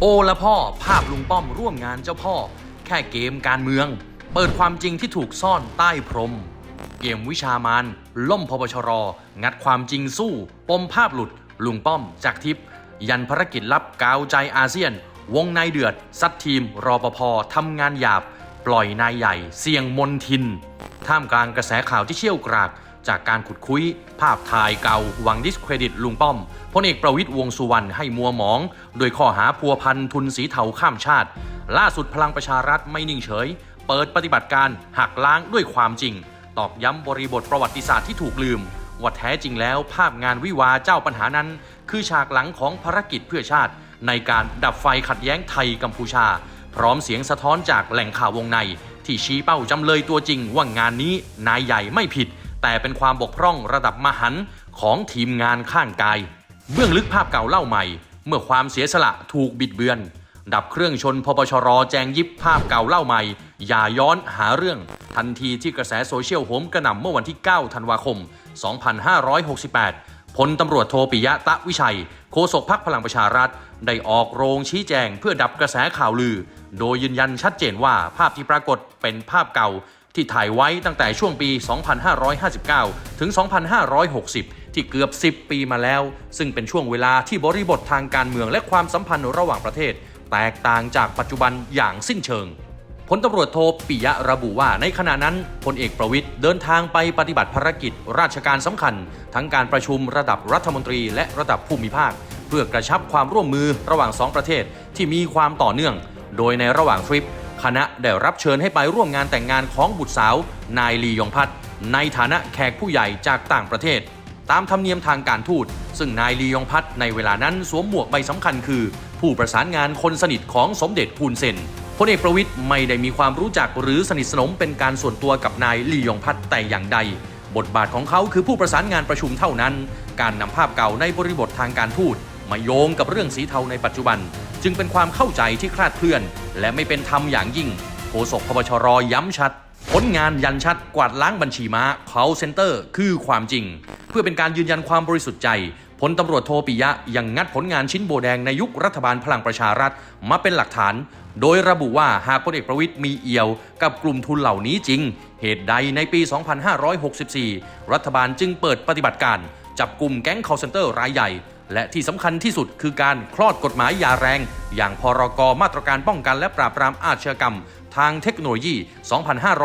โอละพ่อภาพลุงป้อมร่วมงานเจ้าพ่อ แค่เกมการเมือง เปิดความจริงที่ถูกซ่อนใต้พรม เกมวิชามานล่มพบชร งัดความจริงสู้ ปมภาพหลุด ลุงป้อมจากทิพย์ยันภารกิจลับกาวใจอาเซียน วงในเดือด ซัดทีม รอปภทำงานหยาบ ปล่อยนายใหญ่ เสี่ยงมนทิน ท่ามกลางกระแสข่าวที่เชี่ยวกราก จากการขุดคุย ภาพถ่ายเก่าหวังดิสเครดิตลุงป้อมพลเอกประวิตยวงสุวรรณให้มัวหมอง โดยข้อหาพัวพันทุนสีเทาข้ามชาติ ล่าสุดพลังประชารัฐไม่นิ่งเฉย เปิดปฏิบัติการหักล้างด้วยความจริง ตอกย้ำบริบทประวัติศาสตร์ที่ถูกลืมว่าแท้จริงแล้วภาพงานวิวาเจ้าปัญหานั้น คือฉากหลังของภารกิจเพื่อชาติ ในการดับไฟขัดแย้งไทยกัมพูชา พร้อมเสียงสะท้อนจากแหล่งข่าววงใน ที่ชี้เป้าจำเลยตัวจริงว่างานนี้นายใหญ่ไม่ผิด แต่เป็นความบกพร่องระดับมหันต์ของทีมงานข้างกาย เบื้องลึกภาพเก่าเล่าใหม่ เมื่อความเสียสละถูกบิดเบือน ดับเครื่องชนพปชรแจงยิบภาพเก่าเล่าใหม่ อย่าย้อนหาเรื่อง ทันทีที่กระแสโซเชียลโหมกระหน่ำเมื่อวันที่ 9 ธันวาคม 2568พลตำรวจโทปิยะตะวิชัย โฆษกพักพลังประชารัฐ ได้ออกโรงชี้แจงเพื่อดับกระแสข่าวลือ โดยยืนยันชัดเจนว่าภาพที่ปรากฏเป็นภาพเก่าที่ถ่ายไว้ตั้งแต่ช่วงปี 2559 ถึง 2560 ที่เกือบ 10 ปีมาแล้ว ซึ่งเป็นช่วงเวลาที่บริบททางการเมืองและความสัมพันธ์ระหว่างประเทศ แตกต่างจากปัจจุบันอย่างสิ้นเชิงพลตำรวจโทปิยะระบุว่าในขณะนั้นพลเอกประวิทย์เดินทางไปปฏิบัติภารกิจ ราชการสำคัญ ทั้งการประชุมระดับรัฐมนตรีและระดับภูมิภาค เพื่อกระชับความร่วมมือระหว่างสองประเทศที่มีความต่อเนื่อง โดยในระหว่างทริป คณะได้รับเชิญให้ไปร่วมงานแต่งงานของบุตรสาว นายลียองพัฒน์ในฐานะแขกผู้ใหญ่จากต่างประเทศ ตามธรรมเนียมทางการทูต ซึ่งนายลียองพัฒน์ในเวลานั้นสวมหมวกใบสำคัญคือ ผู้ประสานงานคนสนิทของสมเด็จพูนเซนพลเอกประวิทย์ไม่ได้มีความรู้จักหรือสนิทสนมเป็นการส่วนตัวกับนายลียองพัฒน์แต่อย่างใด บทบาทของเขาคือผู้ประสานงานประชุมเท่านั้น การนำภาพเก่าในบริบททางการทูตมาโยงกับเรื่องสีเทาในปัจจุบัน จึงเป็นความเข้าใจที่คลาดเคลื่อน และไม่เป็นธรรมอย่างยิ่งโฆษกพบชรย้ำชัด ผลงานยันชัดกวาดล้างบัญชีม้า call center คือความจริง เพื่อเป็นการยืนยันความบริสุทธิ์ใจพลตำรวจโทปิยะยังงัดผลงานชิ้นโบแดงในยุครัฐบาลพลังประชารัฐมาเป็นหลักฐาน โดยระบุว่าหากพลเอกประวิทย์มีเอี่ยวกับกลุ่มทุนเหล่านี้จริง เหตุใดในปี 2564 รัฐบาลจึงเปิดปฏิบัติการ จับกลุ่มแก๊ง call center รายใหญ่ และที่สำคัญที่สุดคือการคลอดกฎหมายยาแรง อย่างพรกมาตรการป้องกันและปราบปรามอาชญากรรม ทางเทคโนโลยี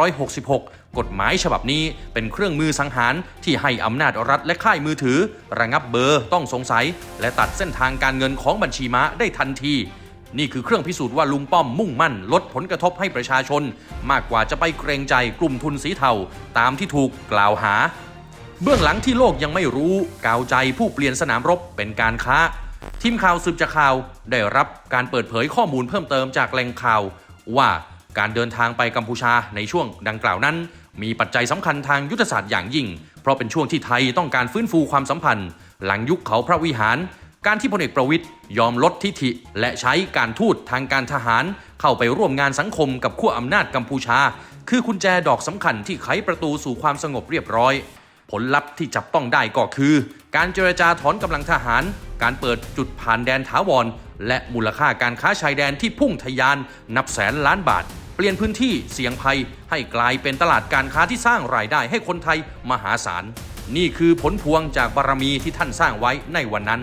2566 กฎหมายฉบับนี้เป็นเครื่องมือสังหารที่ให้อำนาจรัฐและค่ายมือถือ ระงับเบอร์ต้องสงสัย และตัดเส้นทางการเงินของบัญชีม้าได้ทันทีนี่คือเครื่องพิสูจน์ว่าลุงป้อมมุ่งมั่น ลดผลกระทบให้ประชาชน มากกว่าจะไปเกรงใจกลุ่มทุนสีเทา ตามที่ถูกกล่าวหา เบื้องหลังที่โลกยังไม่รู้กาวใจผู้เปลี่ยนสนามรบเป็นการค้า ทีมข่าวสืบจากข่าวได้รับการเปิดเผยข้อมูลเพิ่มเติมจากแหล่งข่าว ว่าการเดินทางไปกัมพูชาในช่วงดังกล่าวนั้น มีปัจจัยสำคัญทางยุทธศาสตร์อย่างยิ่ง เพราะเป็นช่วงที่ไทยต้องการฟื้นฟูความสัมพันธ์ หลังยุคเขาพระวิหาร การที่พลเอกประวิทย์ยอมลดทิฐิ และใช้การทูตทางการทหาร เข้าไปร่วมงานสังคมกับขั้วอำนาจกัมพูชา คือกุญแจดอกสำคัญที่ไขประตูสู่ความสงบเรียบร้อย ผลลัพธ์ที่จับต้องได้ก็คือ การเจรจาถอนกำลังทหาร การเปิดจุดผ่านแดนถาวร และมูลค่าการค้าชายแดนที่พุ่งทะยานนับแสนล้านบาท เปลี่ยนพื้นที่เสี่ยงภัยให้กลายเป็นตลาดการค้าที่สร้างรายได้ให้คนไทยมหาศาล นี่คือผลพวงจากบารมีที่ท่านสร้างไว้ในวันนั้น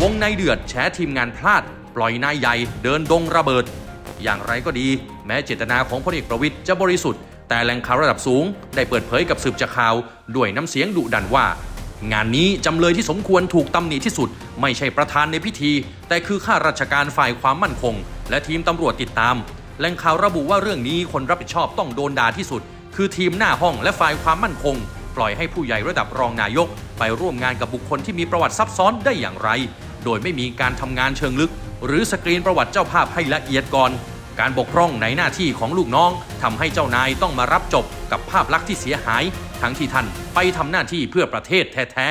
วงในเดือดแฉทีมงานพลาด ปล่อยนายใหญ่เดินดงระเบิด อย่างไรก็ดี แม้เจตนาของพลเอกประวิทย์จะบริสุทธิ์ แต่แหล่งข่าวระดับสูง ได้เปิดเผยกับสืบจากข่าวด้วยน้ำเสียงดุดันว่า งานนี้จำเลยที่สมควรถูกตำหนิที่สุด ไม่ใช่ประธานในพิธี แต่คือข้าราชการฝ่ายความมั่นคง และทีมตำรวจติดตามแหล่งข่าวระบุว่าเรื่องนี้คนรับผิดชอบต้องโดนด่าที่สุด คือทีมหน้าห้องและฝ่ายความมั่นคง ปล่อยให้ผู้ใหญ่ระดับรองนายก ไปร่วมงานกับบุคคลที่มีประวัติซับซ้อนได้อย่างไร โดยไม่มีการทำงานเชิงลึก หรือสกรีนประวัติเจ้าภาพให้ละเอียดก่อน การบกพร่องในหน้าที่ของลูกน้องทำให้เจ้านายต้องมารับจบกับภาพลักษณ์ที่เสียหาย ทั้งที่ท่านไปทำหน้าที่เพื่อประเทศแท้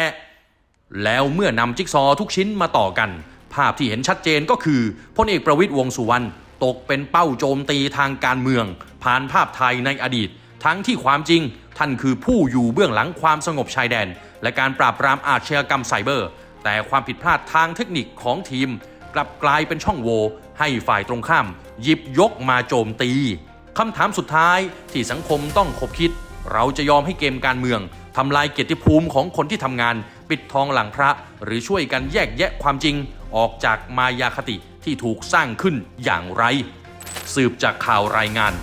ๆ แล้วเมื่อนำจิ๊กซอว์ทุกชิ้นมาต่อกัน ภาพที่เห็นชัดเจนก็คือพลเอกประวิตยวงสุวรรณตกเป็นเป้าโจมตีทางการเมือง ผ่านภาพไทยในอดีต ทั้งที่ความจริง ท่านคือผู้อยู่เบื้องหลังความสงบชายแดน และการปราบปรามอาชญากรรมไซเบอร์ แต่ความผิดพลาดทางเทคนิคของทีม กลับกลายเป็นช่องโหว่ให้ฝ่ายตรงข้าม หยิบยกมาโจมตีคำถามสุดท้ายที่สังคมต้องคบคิด เราจะยอมให้เกมการเมืองทำลายเกียรติภูมิของคนที่ทำงาน ปิดทองหลังพระ หรือช่วยกันแยกแยะความจริง ออกจากมายาคติที่ถูกสร้างขึ้นอย่างไร สืบจากข่าวรายงาน